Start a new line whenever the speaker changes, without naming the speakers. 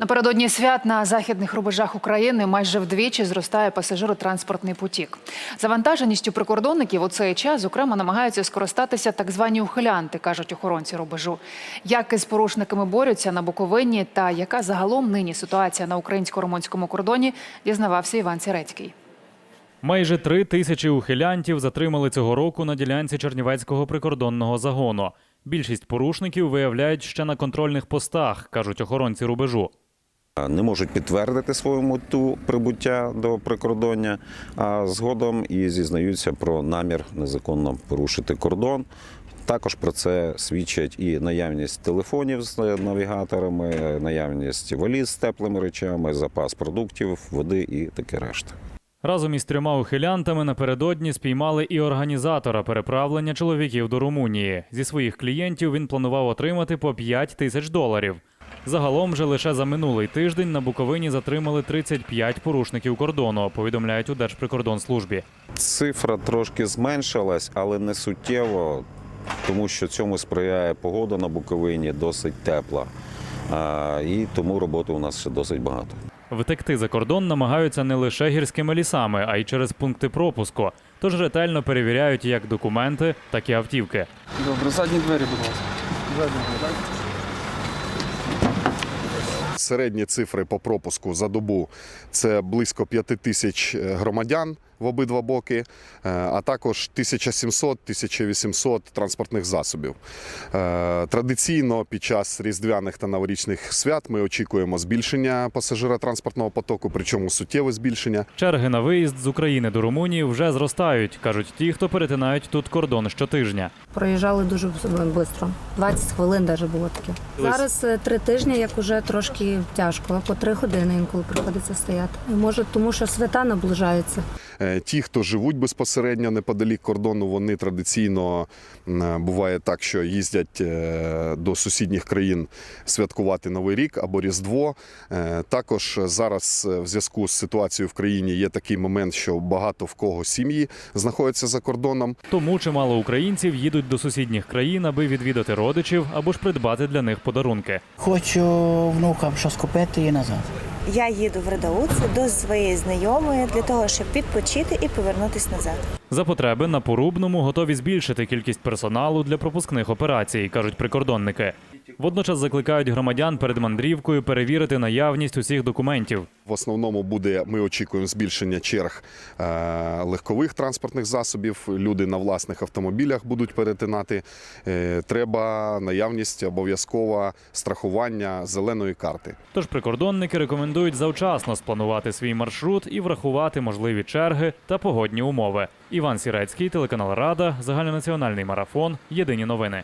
Напередодні свят на західних рубежах України майже вдвічі зростає пасажиротранспортний потік. Завантаженістю прикордонників у цей час, зокрема, намагаються скористатися так звані ухилянти, кажуть охоронці рубежу. Як із порушниками борються на Буковині та яка загалом нині ситуація на українсько-румунському кордоні, дізнавався Іван Сірецький.
Майже три тисячі ухилянтів затримали цього року на ділянці Чернівецького прикордонного загону. Більшість порушників виявляють ще на контрольних постах, кажуть охоронці рубежу.
не можуть підтвердити свою мету прибуття до прикордоння, а згодом і зізнаються про намір незаконно порушити кордон. Також про це свідчать і наявність телефонів з навігаторами, наявність валіз з теплими речами, запас продуктів, води і таке решта.
Разом із трьома ухилянтами напередодні спіймали і організатора переправлення чоловіків до Румунії. Зі своїх клієнтів він планував отримати по 5 тисяч доларів. Загалом же лише за минулий тиждень на Буковині затримали 35 порушників кордону, повідомляють у Держприкордонслужбі.
Цифра трошки зменшилась, але не суттєво, тому що цьому сприяє погода на Буковині досить тепла. І тому роботи у нас ще досить багато.
Втекти за кордон намагаються не лише гірськими лісами, а й через пункти пропуску. Тож ретельно перевіряють як документи, так і автівки.
Добре, задні двері, будь ласка.
Середні цифри по пропуску за добу це близько 5 тисяч е, громадян в обидва боки, е, а також 1700-1800 транспортних засобів. Е, Традиційно під час різдвяних та новорічних свят ми очікуємо збільшення пасажиротранспортного потоку, причому суттєве збільшення.
Черги на виїзд з України до Румунії вже зростають, кажуть ті, хто перетинають тут кордон щотижня.
Проїжджали дуже швидко. 20 хвилин навіть було таке. Зараз е, три тижні, як уже трошки тяжко, по три години інколи приходиться стояти. І може, тому що свята наближаються.
Ті, хто живуть безпосередньо неподалік кордону, вони традиційно буває так, що їздять е, до сусідніх країн святкувати Новий рік або Різдво. Е, Також зараз е, в зв'язку з ситуацією в країні є такий момент, що багато в кого сім'ї знаходяться за кордоном.
Тому чимало українців їдуть до сусідніх країн, аби відвідати родичів або ж придбати для них подарунки.
Хочу внукам щось купити і назад.
Я їду в Редаут до своєї знайомої для того, щоб відпочити і повернутися назад.
За потреби на порубному готові збільшити кількість персоналу для пропускних операцій, кажуть прикордонники. Водночас закликають громадян перед мандрівкою перевірити наявність усіх документів.
В основному буде, ми очікуємо збільшення черг е, легкових транспортних засобів. Люди на власних автомобілях будуть перетинати. Е, Треба наявність обов'язково страхування зеленої карти.
Тож прикордонники рекомендують завчасно спланувати свій маршрут і врахувати можливі черги та погодні умови. Іван Сірецький, телеканал Рада, загальнонаціональний марафон. Єдині новини.